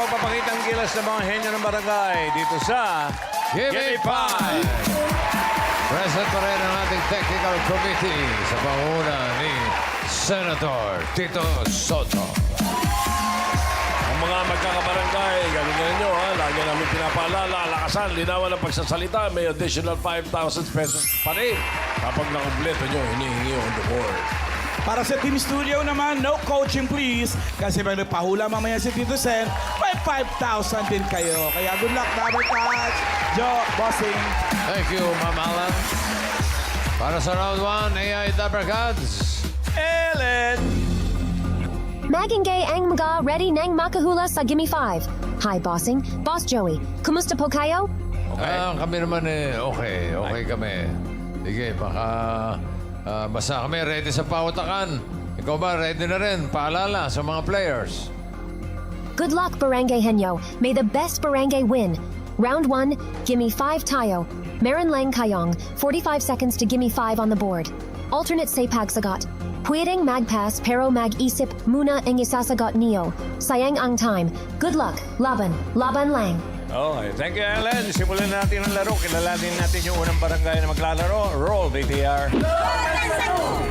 pagpapakitang gilas ng mga henyo ng barangay dito sa Give me five! Present pa rin ang ating technical committee sa panguna ni Senator Tito Soto. Ang mga magkakabarangay, galingan nyo ha. Lagi namin pinapaalala, lakasan, linawan ang pagsasalita. May additional 5,000 pesos pa rin. Kapag nakumpleto nyo, hinihingi the board. Para sa Team Studio naman, no coaching please. Kasi pag nagpahula mamaya si Tito Sen, may 5,000 din kayo. Kaya good luck, Double Touch. Joe, Bossing. Thank you, Ma'am Alan. Para sa round 1, AI Dapper Cats. Ellen! Magingay ang mga ready nang makahula sa Gimme 5. Hi, bossing. Boss Joey. Kumusta po kayo? Ah, kami naman eh, okay. Okay kami. Sige, baka... ah, basta kami ready sa pautakan. Ikaw ba, ready na rin? Paalala sa mga players. Good luck, Barangay Henyo. May the best barangay win. Round 1, Gimme 5 tayo. Meron lang kayong 45 seconds to Gimme 5 on the board. Alternate say pagsagot. Pwedeng magpass pero mag-isip muna ang isasagot niyo. Sayang ang time. Good luck. Laban. Laban lang. Okay, thank you, Ellen. Simulan natin ang laro. Kilalanin natin yung unang barangay na maglalaro. Roll, BTR. Pagdating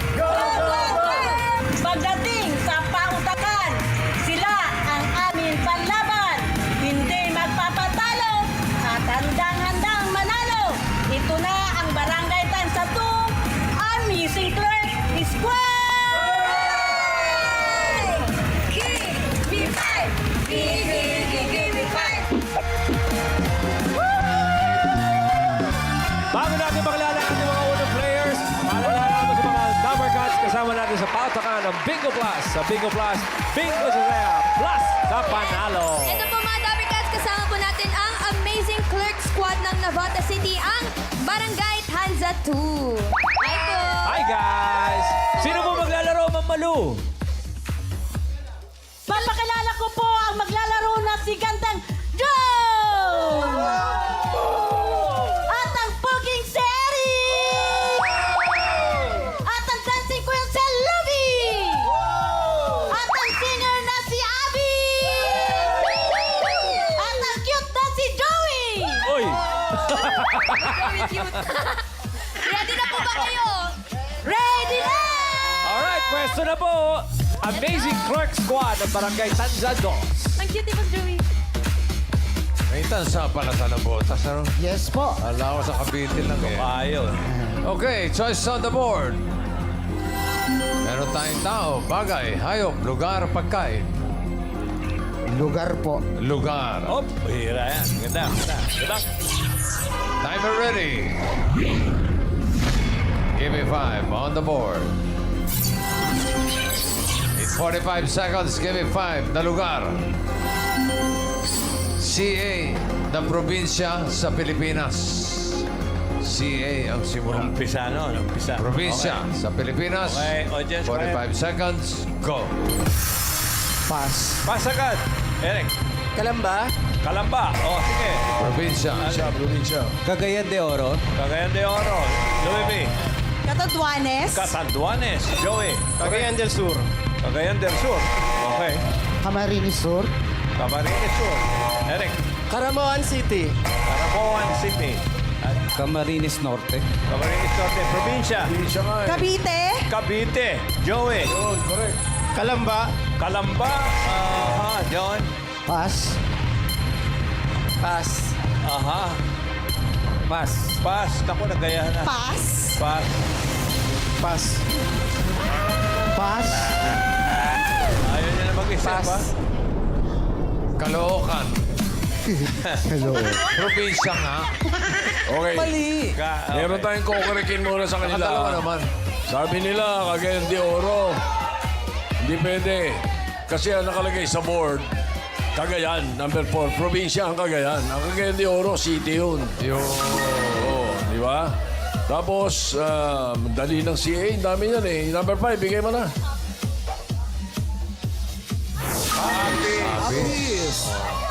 sa pautakan ng Bingo Plus. Sa Bingo Plus, Bingo sa saya, plus sa panalo. Ito po mga Dobby Cats, kasama po natin ang amazing clerk squad ng Navota City, ang Barangay Tanza 2. Hi po! Hi guys! Sino po maglalaro, Ma'am Malu? Papakilala ko po ang maglalaro na si Gandang Joe! Cute. Ready na po ba kayo? Ready na! Alright, pwesto na po. Amazing Clerk Squad ng Barangay Tanza 2. Ang cute ni Joey. May tansa pala sa nabotas, ano? Yes po. Ala ko sa Cavite lang eh. Ayun. Okay, choice on the board. Meron tayong tao, bagay, hayop, lugar, pagkain. Lugar po. Lugar. Oh, hira yan. Ganda, ganda. Ganda. Timer ready. Give me five on the board. In 45 seconds, give me five na lugar. CA na probinsya sa Pilipinas. CA ang simula. Umpisa, no? Umpisa. Probinsya Okay. sa Pilipinas. Okay, audience, 45 seconds, go. Pass. Pasagad. Eric. Kalamba. Kalamba. Oh, sige. Probinsya. probinsya. Cagayan de Oro. Cagayan de Oro. Louis V. Catanduanes. Catanduanes. Joey. Cagayan del Sur. Cagayan del Sur. Okay. Camarines Sur. Camarines Sur. Eric. Caramoan City. Caraboan City. Camarines Norte. Camarines Norte. Probinsya. Probinsya nga eh. Cavite. Cavite. Joey. Yun, correct. Kalamba. Kalamba. Aha. John. Pass. Pass. Aha. Pass. Pass. Naku, nagayahan na. Pass. Pass. Pass. Pass. Ayaw niya na mag-isip, Pass. ha? Caloocan. Hello. Probinsya nga. Okay. Mali. Ka- okay. Meron tayong kukurekin muna sa kanila. Nakadalawa naman. Sabi nila, Cagayan de Oro. Hindi pwede. Kasi ang nakalagay sa board, Cagayan, number 4. Probinsya ang Cagayan. Ang Cagayan de Oro, city yun. Yung... Oo, di ba? Tapos, ah, dali ng CA, ang dami yan eh. Number 5, bigay mo na.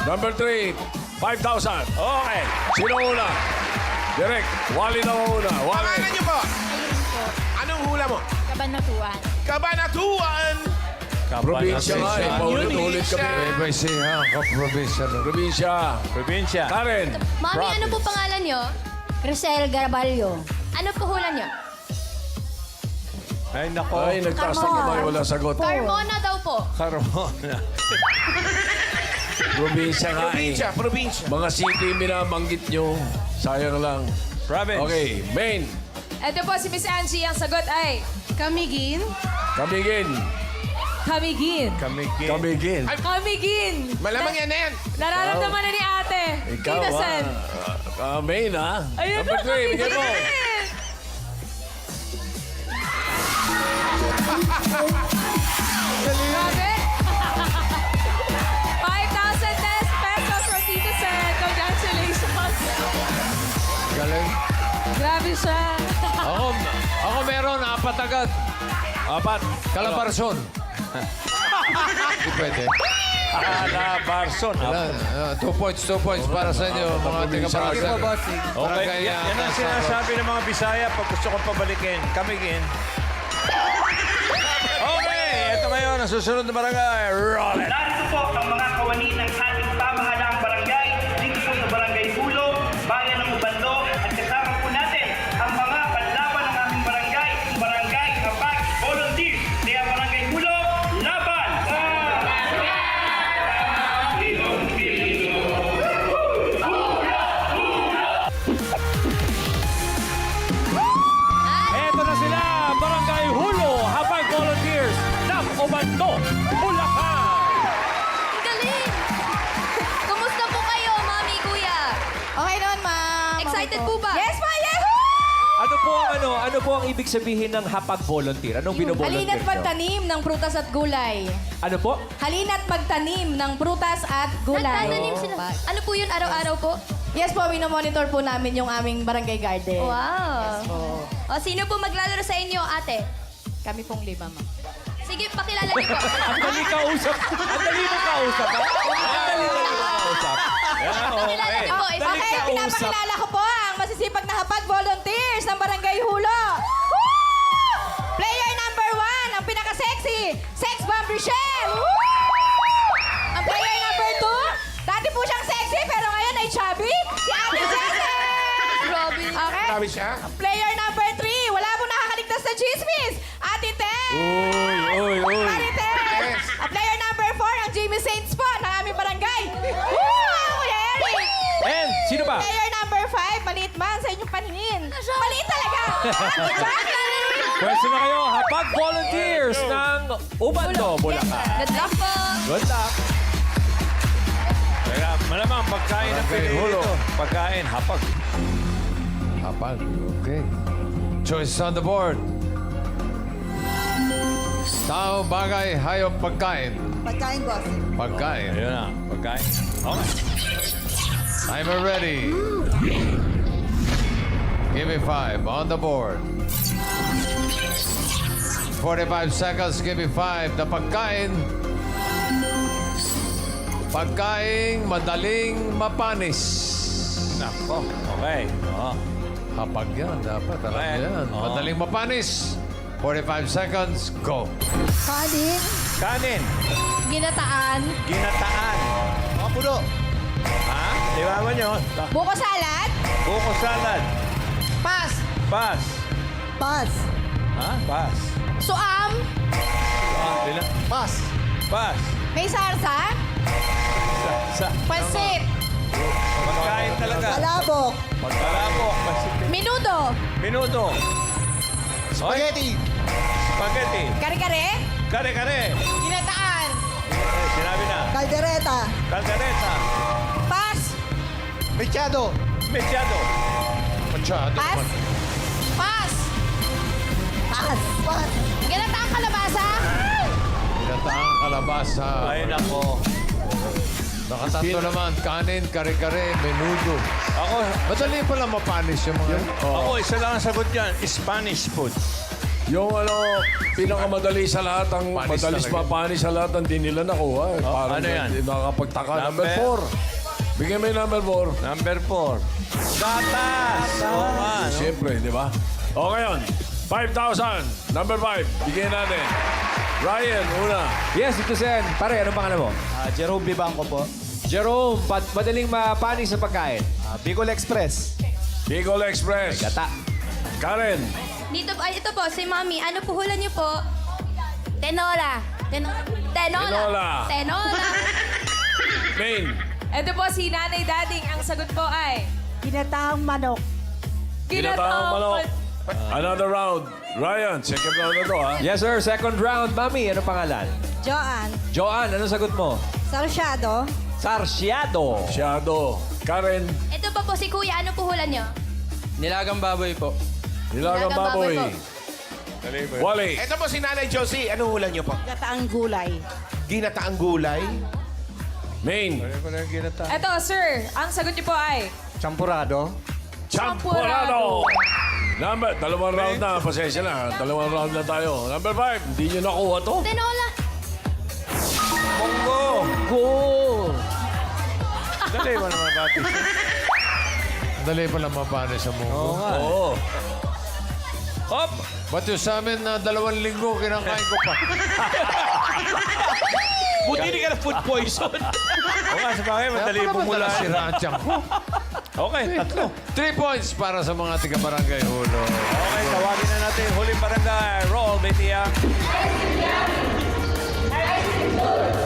Number 3, 5,000. Okay. Sino una? Direct, Wally na una. Wally. Pangalan niyo po? Anong hula mo? Kabanatuan. Kabanatuan. Probinsya nga eh. Paulit-ulit kami. May siya, kaprobinsya. Probinsya. Probinsya. Karen. Mami, ano po pangalan nyo? Crisel Garaballo. Ano po hula nyo? Ay, nako. Ay, nagtaas ng kamay. Wala sagot. Carmona daw po. Carmona. Probinsya nga eh. Probinsya, probinsya. Mga city minabanggit nyo. Sayang lang. Province. Okay, main. Ito po si Miss Angie. Ang sagot ay... Kamigin? Kamigin. Kamigin. Kamigin. Kamigin. Kamigin. Malamang yan na yan. Nararamdaman na ni ate. Ikaw Innocent. ah. Ah, main ah. Ayun Number na, three, bigyan mo. Grabe. 5,000 des- pesos from Tito Sen. Congratulations. Galing. Grabe siya. Ako, ako meron, apat agad. Apat. Kalabarson. Hindi pwede. Calabarzon. Wala, ah, two points, two points para sa inyo, mga tiga-barangay. Okay, Barangay yan, yan ang nasa- sinasabi ng mga Bisaya pag gusto kong pabalikin. Kamigin. Okay, ito ngayon ang susunod na barangay. Roll it! Narito po ang mga kawani ng ating Ano po ang ano, ano po ang ibig sabihin ng hapag volunteer? Anong binovolunteer Halina't nyo? magtanim ng prutas at gulay. Ano po? Halina't magtanim ng prutas at gulay. Nagtatanim sila. Ano po yun araw-araw po? Yes po, minomonitor po namin yung aming barangay garden. Wow. O, sino po maglalaro sa inyo, ate? Kami pong lima, ma'am. Sige, pakilala niyo po. Ang dali kausap. Ang dali mo kausap. ha? Ang dali mo kausap. Pakilala okay. niyo po. Isa Okay, pinapakilala ko po ang masisipag na hapag volunteers ng Barangay Hulo. Woo! Player number one, ang pinaka-sexy, Sex Bomb Rochelle. Woo! Ang player number two, dati po siyang sexy pero ngayon ay chubby, si Ate. Grabe. Okay. Grabe siya. Player number three, wala po nakakaligtas sa chismis, Ate Tess. Uy, uy, uy. Ate Tess. Ang player number four, ang Jimmy Saints po ng aming barangay. Woo! Kuya Eric. And, sino ba? Player number five, maliit man sa inyong paningin. Maliit talaga. Pwesto na kayo, hapag volunteers ng Ubando, Bulacan. Good luck po. Good luck. Kaya malamang pagkain ng dito. Pagkain, hapag. Hapag, okay. Choices on the board. Tao, bagay, hayop, pagkain. Pagkain, boss. Pagkain. Ayun na, pagkain. Okay. Timer ready. Give me five on the board. 45 seconds, give me five. The pagkain. Pagkain madaling mapanis. Nako, okay. Oh. Hapag yan, dapat. Alam Okay. yan. Oo. Madaling mapanis. 45 seconds, go. Kanin. Kanin, Ginataan. ginataan. Mga puno. Ha? Ba nyo? Buko salad. Buko salad. Pas. Pas. Pas. Ha? Pas. Suam. Ah, ilan? Pas. Pas. May sarsa. Sa, sa, Pansit. pagkain talaga. Palabok. Pagkalabok. Pasit. Minudo. Minuto. Spaghetti. Spaghetti. Kare-kare. Kare-kare. Ginataan. Eh, sinabi na. Caldereta. Caldereta. Pas. Mechado. Mechado. Machado. Pas. Pas. Pas. Pas. Ginataang kalabasa. Pinataang kalabasa. Ay, nako. Nakatatlo naman. Kanin, kare-kare, menudo. Ako, Madali pala mapanis yung mga... ako, isa lang ang sagot dyan. Spanish food. Yung ano, pinakamadali sa lahat, ang Panis madalis talaga. mapanis sa lahat, ang di nila nakuha. Eh. Oh, Parang ano yan? hindi Nakakapagtaka. Number Number? 4. Bigyan mo yung number 4. Number four. Gatas. Oo nga, no? Siyempre, di ba? O ngayon, 5,000. Number 5. Bigyan natin. Ryan, una. Yes, Tito Sen. Pare, anong pangalan mo? Ah, Jerome Vivanco po. Jerome, pad madaling mapani sa pagkain. Ah, Bicol Express. Bicol Express. Gata. Karen. Dito, ay, ito po, si Mami. Ano puhulan niyo po? Tenola. Tenola. Tenola. Tenola. Tenola. Main. Ito po si Nanay Dading. Ang sagot po ay... Ginataang manok. Ginataang manok. Another round. Ryan, second round na to ha. Yes, sir. Second round. Mami, anong pangalan? Joan. Joanne, anong sagot mo? Sarsyado. Sarsiado. Shadow. Karen. ito pa po si Kuya. Ano puhulan niyo? Nilagang baboy po. Nilagang Nilagang baboy. baboy Wally. Ito po si Nanay Josie. Anong hula niyo po? Ginataang gulay. Ginataang gulay. Main. Ito, sir. Ang sagot niyo po ay... Champurado. Champurado. Number, dalawang round na. Pasensya na. Dalawang round na tayo. Number five. Hindi nyo nakuha to. Tenola. Bongo. Go! Dali mo naman, papi. Dali pa lang mapani sa mundo. Oo. Hop! Ba't yung sa amin na dalawang linggo kinakain ko pa? Buti hindi ka na food poison. Oo nga, sa bagay, madali Kaya pala pumula. madalas sira ang tiyan ko. Okay, tatlo. Three points para sa mga tiga-barangay Hulo. Okay, tawagin na natin. Huling barangay. Roll, Betia. Hello,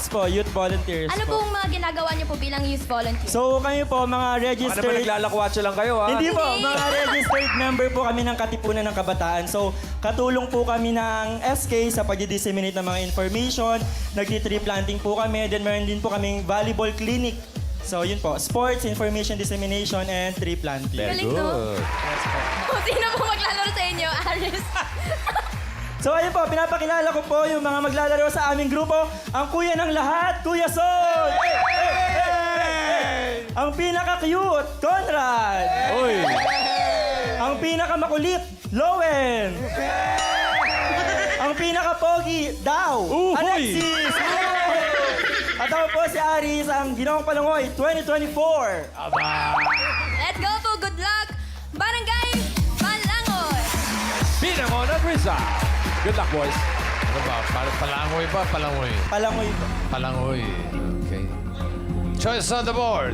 Yes po, youth volunteers Ano po. pong mga ginagawa niyo po bilang youth volunteer? So kami po, mga Baka naman registered... naglalakwatsa lang kayo, ha? Hindi po, Hindi. mga registered member po kami ng Katipunan ng Kabataan. So, katulong po kami ng SK sa pag-disseminate ng mga information. Nagti-tree planting po kami. Then meron din po kaming volleyball clinic. So, yun po. Sports, information dissemination, and tree planting. Galing, no? Kung sino po maglalaro sa inyo, Aris? So, ayun po, pinapakilala ko po yung mga maglalaro sa aming grupo. Ang kuya ng lahat, Kuya Sol! Ang pinaka-cute, Conrad! Uy! Ang pinakamakulit, Lowen! Ang pinaka-pogi, Daw! Alexis! At ako po si Aris, ang ginawang palangoy, 2024! Let's go po. Good luck. Barangay Palangoy. Pinangonan, Rizal! Good luck, boys. Ano ba? Pal- palangoy ba? Palangoy. Palangoy po. Palangoy. Okay. Choice on the board.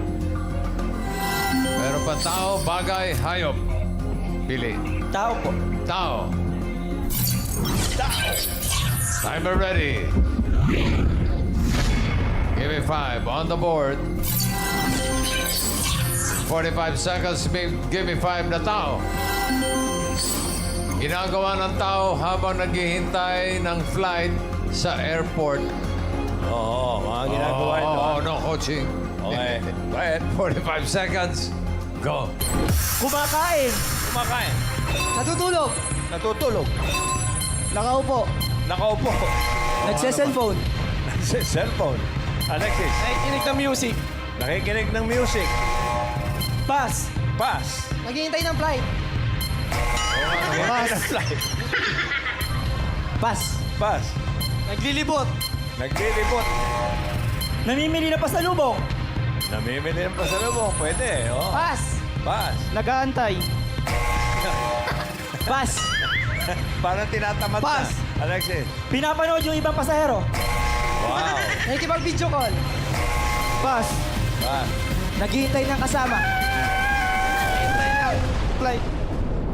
Meron pa tao, bagay, hayop. Pili. Tao po. Tao. Timer ready. Give me five on the board. 45 seconds. Give- Give me five na tao. Ginagawa ng tao habang naghihintay ng flight sa airport. Oo, mga ginagawa oh, ito. oh, no coaching. Okay. Go ahead. 45 seconds. Go. Kumakain! Kumakain. Natutulog. Natutulog. Nakaupo. Nakaupo. Nagse-cellphone. Cellphone. Alexis. Nakikinig ng music. Nakikinig ng music. Pass. Pass. Naghihintay ng flight. Pass. Pass. Naglilibot. Naglilibot. Namimili na pasalubong. Namimili ng pasalubong. Pwede. Oh. Pass. Pass. Nag-aantay. Pass. Parang tinatamad Pass. na. Alexis. Pinapanood yung ibang pasahero. Wow. Nakikipag-video call. Pass. Pass. Naghihintay ng kasama. Naghihintay ng flight.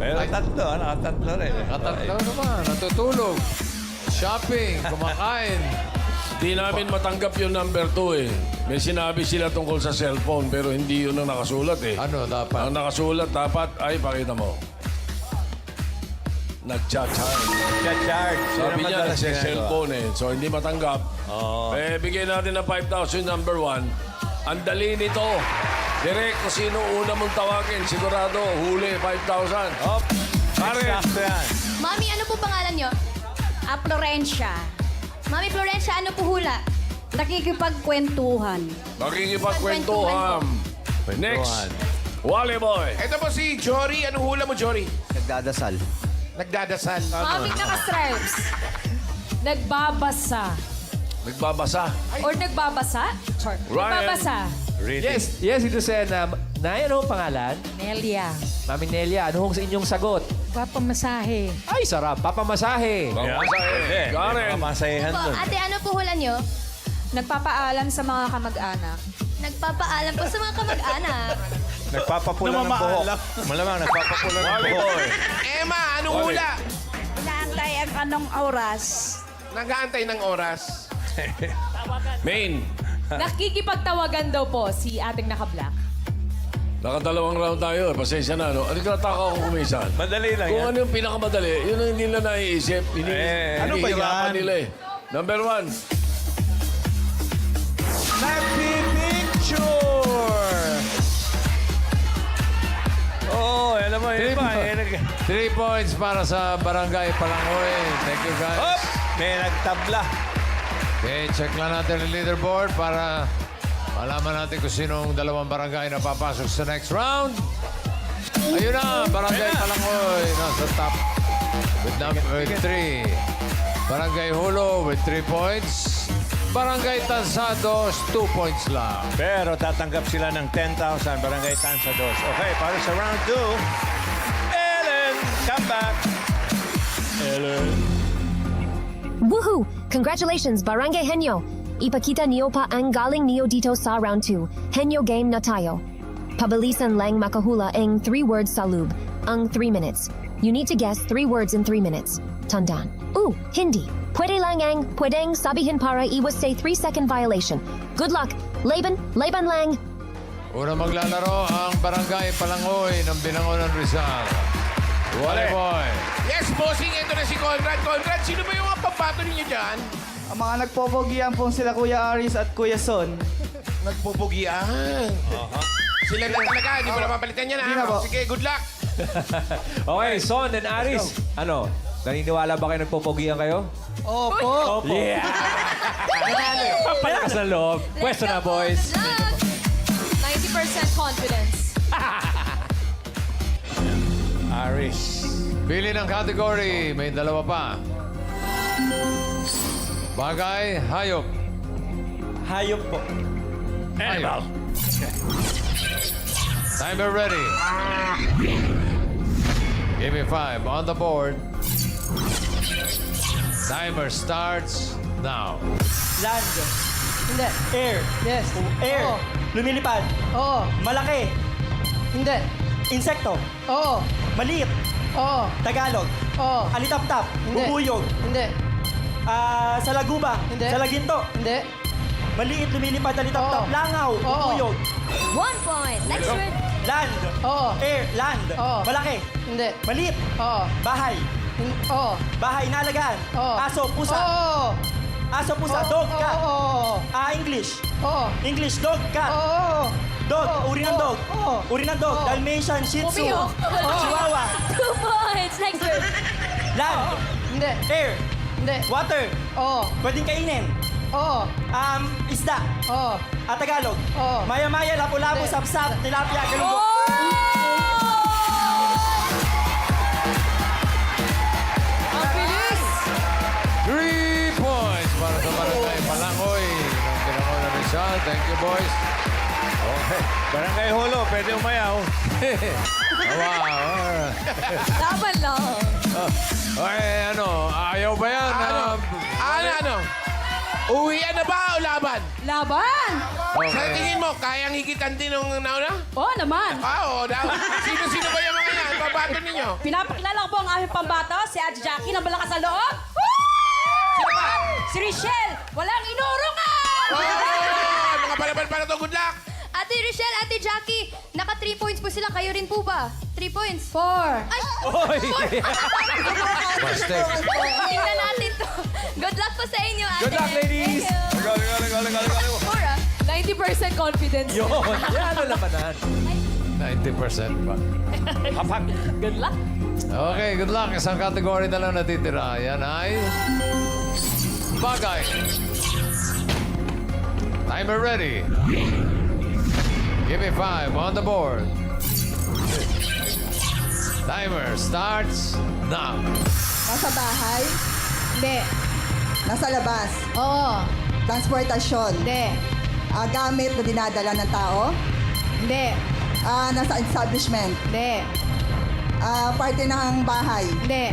Meron tatlo. Ano? Tatlo rin. Katatlo naman. Natutulog. Shopping. Kumakain. Di namin matanggap yung number 2 eh. May sinabi sila tungkol sa cellphone pero hindi yun ang nakasulat eh. Ano dapat? Ang nakasulat dapat ay pakita mo. Nag-charge. Cha-charge. Sabi niya ginagawa. nagse-cellphone eh. So hindi matanggap. Oo. Eh, bigyan natin ng 5,000 number 1. Ang dali nito. Direct kung sino una mong tawagin. Sigurado, huli 5,000. Hop. Pare. Mami, ano po pangalan niyo? Ah, Florencia. Mami Florencia, ano po hula? Nakikipagkwentuhan. Makikipagkwentuhan. Next. Wally Boy. Ito po si Jory. Anong hula mo, Jory? Nagdadasal. Nagdadasal. Mami naka-stripes. Nagbabasa. Nagbabasa. Or nagbabasa? Char. Ryan. Nagbabasa. Yes, yes, ito sa na. Nay, ano ang pangalan? Nelia. Mami Nelia, ano hong sa inyong sagot? Papamasahe. Ay, sarap. Papamasahe. Pamasahe. Karen. Pamasahehan Po, ate, ano po hula nyo? Nagpapaalam sa mga kamag-anak. Nagpapaalam po sa mga kamag-anak. Nagpapapula ng buhok. Malamang, nagpapapula ng buhok. Emma, anong Wally. hula? Inaantay ang anong oras. Nag-aantay ng oras. Main. Nakikipagtawagan daw po si ating naka-black. Nakadalawang round tayo. eh. Pasensya na, no? Ano nataka ako kumisan? Madali lang Kung yan. ano yung pinakamadali, yun ang hindi nila naiisip. Ini Eh, ano ba yan? nila eh. Number one. Nagpipicture! Oo, oh, alam mo, yun ba? Eh, nag... Three points para sa Barangay Palangoy. Thank you, guys. Hop! May nagtabla. Okay, check lang natin ang leaderboard para malaman natin kung sinong dalawang barangay na papasok sa next round. Ayun na, Barangay. Palangoy nasa top with number three. Barangay Hulo with three points. Barangay Tansados, two points lang. Pero tatanggap sila ng 10,000 Barangay Tansados. Okay, para sa round 2, Ellen, come back. Ellen. Woohoo! Congratulations, Barangay Henyo! Ipakita niyo pa ang galing niyo dito sa round 2. Henyo game na tayo. Pabilisan lang makahula ang 3 words salub, loob, ang 3 minutes. You need to guess 3 words in 3 minutes. Tandaan. Ooh, Hindi. Pwede lang ang pwedeng sabihin para iwas sa 3 second violation. Good luck! Laban, laban lang! Una maglalaro ang Barangay Palangoy ng Binangonan Rizal. Wale boy. Yes, bossing. Ito na si Conrad. Conrad, sino ba yung mga papato ninyo dyan? Ang mga nagpopogian po sila Kuya Aris at Kuya Son. Nagpupugian. Sila na talaga. Hindi mo na papalitan yan, Hindi na ha? po. Sige, good luck. Okay, Son and Aris. Ano? Naniniwala ba kayo nagpopogian kayo? Opo. Yeah! Papalakas ng loob. Pwesto na, boys. Good luck! 90% confidence. Aris. Pili ng category. May dalawa pa. Bagay, hayop. Hayop po. Hayop. Timer ready. Give me five on the board. Timer starts now. Land. Hindi. Air. Yes. Air. Oo. Lumilipad. Oo. Malaki. Hindi. Insekto. Oo. Maliit. Oo. Tagalog. Oo. Alitap-tap. Hindi. Bubuyog. Hindi. Ah, salaguba. Hindi. Salaginto. Hindi. Maliit, lumilipad, alitap-tap. Oo. Langaw. Oo. Bubuyog. One point. Next word. Land. Oo. Air. Land. Oo. Malaki. Hindi. Maliit. Oo. Bahay. Hin- Oo. Bahay inalagaan. Oo. Aso, pusa. Oo. Aso, pusa. Oo. Dog, cat. Oo. Ah, English. Oo. English, dog, cat. Oo. Dog, Oo. uri ng dog. Oo. Uri ng dog. Oo. Dalmatian, Shih Tzu. Pumiyok. Chihuahua. Two points. Next word. Land. Hindi. Air. Hindi. Water. Oo. Pwedeng kainin. Oo. Um, isda. Oo. At Tagalog. Oo. Maya-maya, lapu-lapu, Hindi. sapsap, tilapia, galungo. Ang bilis! Three points para sa Barangay Palangoy ng Binangonan Rizal. Thank you, boys. Okay. Barangay Hulo, pwede umayaw. Wow. Laban lang. Okay, ano, ayaw ba yan? Ano? Ah, Ano, ano? Uwian na ba o laban? Laban! Sa tingin mo, kayang higitan din ng nauna? Oo naman. Ah, oo. daw. Sino-sino ba yung mga yan? Pabato ninyo? Pinapakilala ko po ang aming pambato, si Ate Jackie ng Balakas sa Loob. Sino ba? Si Richelle! Walang inurungan! Oh, mga palaban para to. Good luck. Ate Rochelle, Ate Jackie, naka 3 points po sila. Kayo rin po ba? 3 points. Four. Ay! Oy! Bastek. Tingnan natin to. Good luck po sa inyo, Ate. Good luck, ladies. Thank you. Galing, galing, galing, galing. Four, ah. 90% confidence. Yun. Yan ang labanan. 90% pa. Kapag. Good luck. Okay, good luck. Isang category na lang natitira. Yan ay... Bagay. Timer ready. Give me five on the board. Timer starts now. Nasa bahay? Hindi. Nasa labas? Oo. Transportasyon? Hindi. Ah, gamit na dinadala ng tao? Hindi. Ah, nasa establishment? Hindi. Ah, parte ng bahay? Hindi.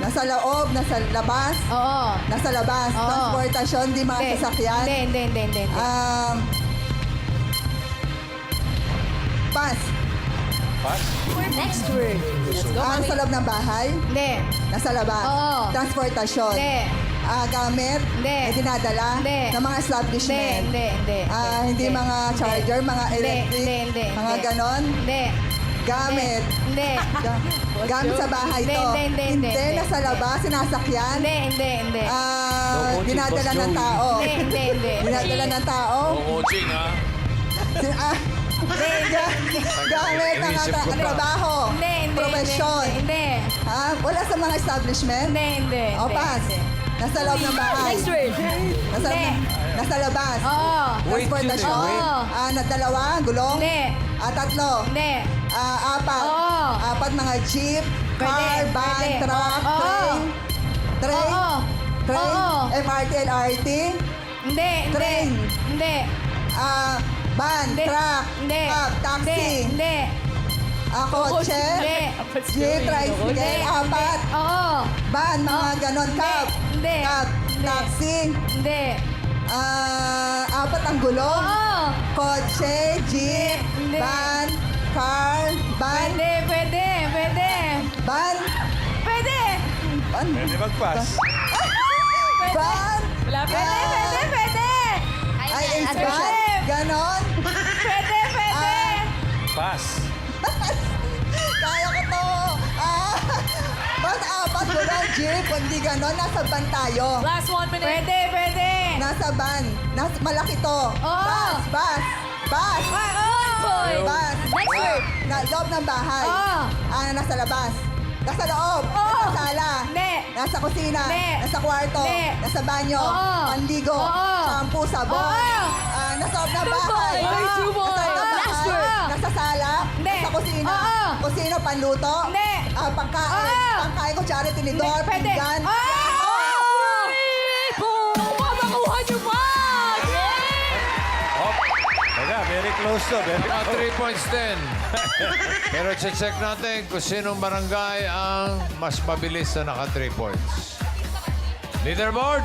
Nasa loob, nasa labas? Oo. Nasa labas? Oo. Transportasyon, di mga Hindi. sasakyan? Hindi, hindi, hindi, hindi. hindi. Um, pass. Next word. Let's go, Ah, nasa loob ng bahay? Hindi. Nasa labas? Oo. Transportasyon? Hindi. Ah, gamit? Hindi. Na dinadala? Hindi. Ng mga Hindi, establishment? hindi, hindi. Ah, hindi mga charger, mga Hindi, electric? hindi, hindi, Mga hindi. ganon? Hindi. Gamit? Hindi. Ga- gamit sa bahay Hindi, to? hindi, hindi, hindi, hindi, nasa hindi. labas, sinasakyan? Hindi, hindi, hindi. Ah, dinadala ng tao? Hindi, hindi, hindi. Dinadala ng tao? Coaching, ha? Sin- ah, ga- gamit ng Iniisip ko pa. trabaho? Hindi, hindi, Profesyon? Hindi, hindi. Ha? Wala sa mga establishment? Hindi, hindi. O, hindi, pass. hindi. Nasa loob ng bahay? Next word. Nasa, loob Hindi. nasa labas? Oo. Transportasyon? Oo. Ah, na dalawa? Gulong? Hindi. Ah, tatlo? Hindi. Ah, apat? Oo. Apat mga jeep, Pwede, car, van, pwede. truck, Oo. train? Train? Oo. Train? Oo. MRT, LRT? Hindi, hindi. Train. Hindi. Ah, van, Hindi. truck, Hindi. cab, taxi, Hindi. Hindi. kotse, Hindi. jeep, tricycle, Hindi. apat, Oo. van, mga Oh. ganon, cab, Hindi. cab, Hindi. taxi, Hindi. ah, apat ang gulong, Oo. kotse, jeep, Hindi. van, car, van, Pwede, pwede, pwede. van, Pwede. van, Pwede mag-pass. van, Wala, pwede, pwede, pwede. Pass. kaya ko to, ah, van, apat, gulong, jeep, hindi ganon, nasa van tayo. Last one minute. Pwede, pwede. Nasa van. Nas malaki to. Oo. Bus, bus, bus. One point. Bus. Next Ah, word. Na, loob ng bahay. Oo. Ah, nasa labas. Nasa loob. Oo. Nasa sala. Hindi. Nasa kusina. Hindi. Nasa kwarto. Hindi. Nasa banyo. Oo. Panligo. Oo. Shampoo, sabon. Oo. Ah, nasa loob ng Two bahay. points. Oo. Two Nasa loob ng bahay. word. Nasa sala. Hindi. Nasa kusina. Oo. Kusina, panluto. Hindi. Ah, pangkain. Oo. Pangkain, kutsara, tinidor, Pwede. pinggan. Oh! Makuha niyo pa! Oh. Teka, very close to. Very Mga close. 3 points din. Pero check natin kung sinong barangay ang mas mabilis na naka 3 points. Leaderboard!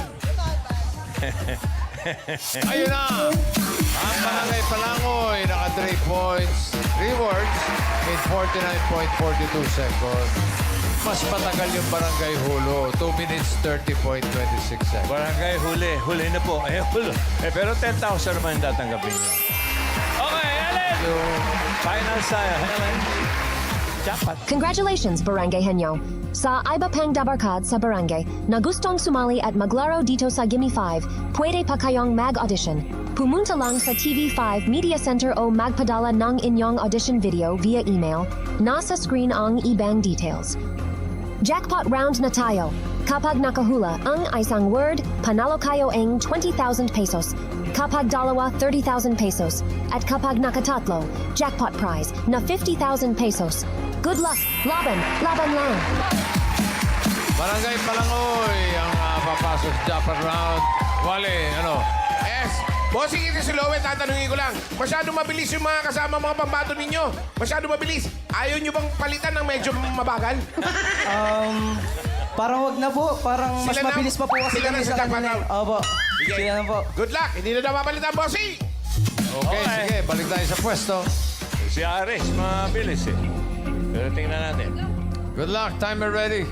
Ayun na! Ang barangay Palangoy naka 3 points. 3 words in 49.42 seconds. Mas matagal yung barangay Hulo. 2 minutes 30.26 seconds. Barangay, huli. Huli na po. Eh, huli. Eh, pero 10,000 naman yung tatanggapin niyo. Okay, Ellen! Yung Final sa'yo, Ellen. Jackpot. Congratulations, Barangay Henyo. Sa Iba Pang Dabarkad sa Barangay, na gustong sumali at maglaro dito sa Gimme 5, pwede pa kayong mag-audition. Pumunta lang sa TV5 Media Center o magpadala ng inyong audition video via email. Nasa screen ang ibang details. Jackpot round na tayo. Kapag nakahula ang isang word, panalo kayo ang 20,000 pesos. Kapag dalawa, 30,000 pesos. At kapag nakatatlo, jackpot prize na 50,000 pesos. Good luck! Laban! Laban lang! barangay Palangoy ang ah, papasok sa jackpot round. Wale, ano? Yes. Bossing, ito si Lowe, tatanungin ko lang. Masyado mabilis yung mga kasama mga pambato ninyo. Masyado mabilis. Ayaw nyo bang palitan ng medyo mabagal? Um, parang wag na po. Parang mas Sila na- mabilis pa po kasi sila na kami sa sa kanila. jackpot Opo. Sige. Sila na po. Good luck. Hindi na daw mapalitan, bossing. Okay, Okay. sige. Balik tayo sa pwesto. Si Aris, mabilis eh. Pero tingnan natin. Good luck. Timer ready.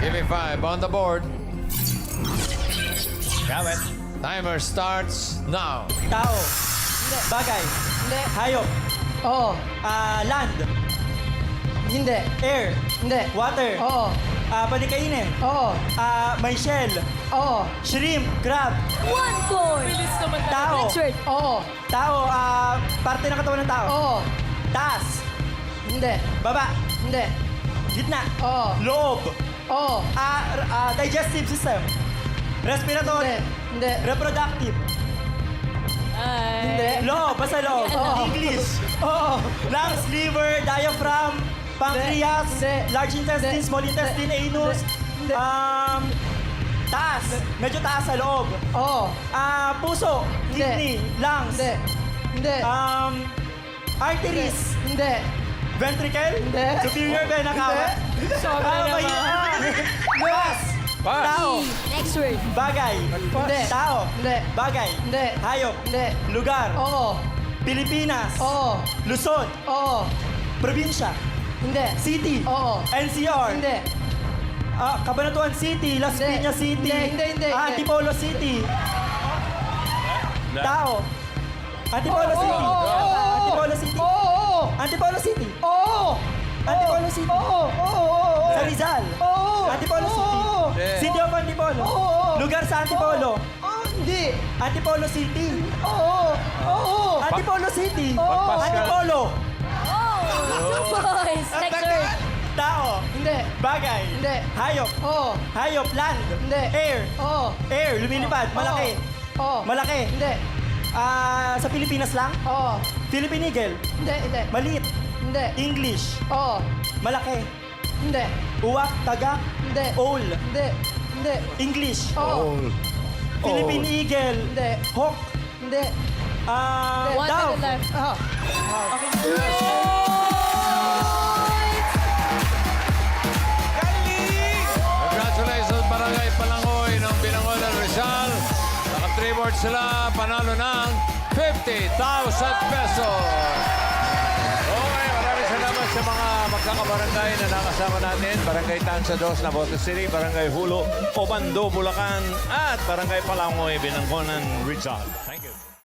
Give me five on the board. Gamit. Timer starts now. Tao. Bagay. Hindi. Hayop. Oo. Ah, land. Hindi. Air. Hindi. Water. Oo. Ah, pwede kainin. Oo. Ah, may shell. Oo. Shrimp. Crab. One point. Bilis naman Tao. Word. Oo. Tao. Ah, parte ng katawan ng tao. Oo. Taas. Hindi. Baba. Hindi. Gitna. Oo. Loob. Oo. Ah, r- ah, digestive system. Respiratory. Hindi. Reproductive. Hindi. Loob. Basta loob. Oo. English. Oo. Lungs, liver, diaphragm, pancreas, Hindi. large intestine, Hindi. small intestine, anus. Hindi. Um, taas. Medyo taas sa loob. Oo. Ah, puso, Hindi. kidney, lungs. Hindi. Hindi. Um, arteries. Hindi. Ventricle? Hindi. Superior vena cava? Sobra Ah, naman. may- Pass. Tao. Next word. Bagay. Hindi. Tao. Hindi. Bagay. Hindi. Hayop. Hindi. Lugar. Oo. Pilipinas. Oo. Luzon. Oo. Probinsya. Hindi. City. Oo. NCR. Hindi. Ah, Cabanatuan City. Las Hindi. Piñas City. Hindi, hindi, hindi, Ah, hindi. Antipolo City. Tao. Antipolo Oo, City. oo, oo, oo. Antipolo City. Antipolo City. Oo. Antipolo City. Oo. Oo. Oo. Sa Rizal. Oo. Antipolo. City. Hindi. City of Antipolo. Oo. Lugar sa Antipolo. Oo. Hindi. Antipolo City. Oo. Oo. Antipolo City. Oo. Antipolo. Oh! Next word. Tao. Hindi. Bagay. Hindi. Hayop. Oo. Hayop. Land. Hindi. Air. Oo. Air. Lumilipad. Malaki. Oo. Malaki. Hindi. Ah, sa Pilipinas lang? Oo. Philippine Eagle. Hindi. Hindi. Maliit. Hindi. English. Oo. Malaki. Hindi. Uwak. Tagak. Hindi. Owl. Hindi. Hindi. English. Oo. Philippine Eagle. Hindi. Hawk. Hindi. Ah, One dove. minute left. Ah. Congratulations, Naka 3 boards sila, panalo ng 50,000 pesos. Okay, maraming salamat sa mga magkakabarangay na nakasama natin. Barangay Tansa Dos, Navotas City, Barangay Hulo, Obando, Bulacan at Barangay Palangoy, Binanggonan, Rizal. Thank you.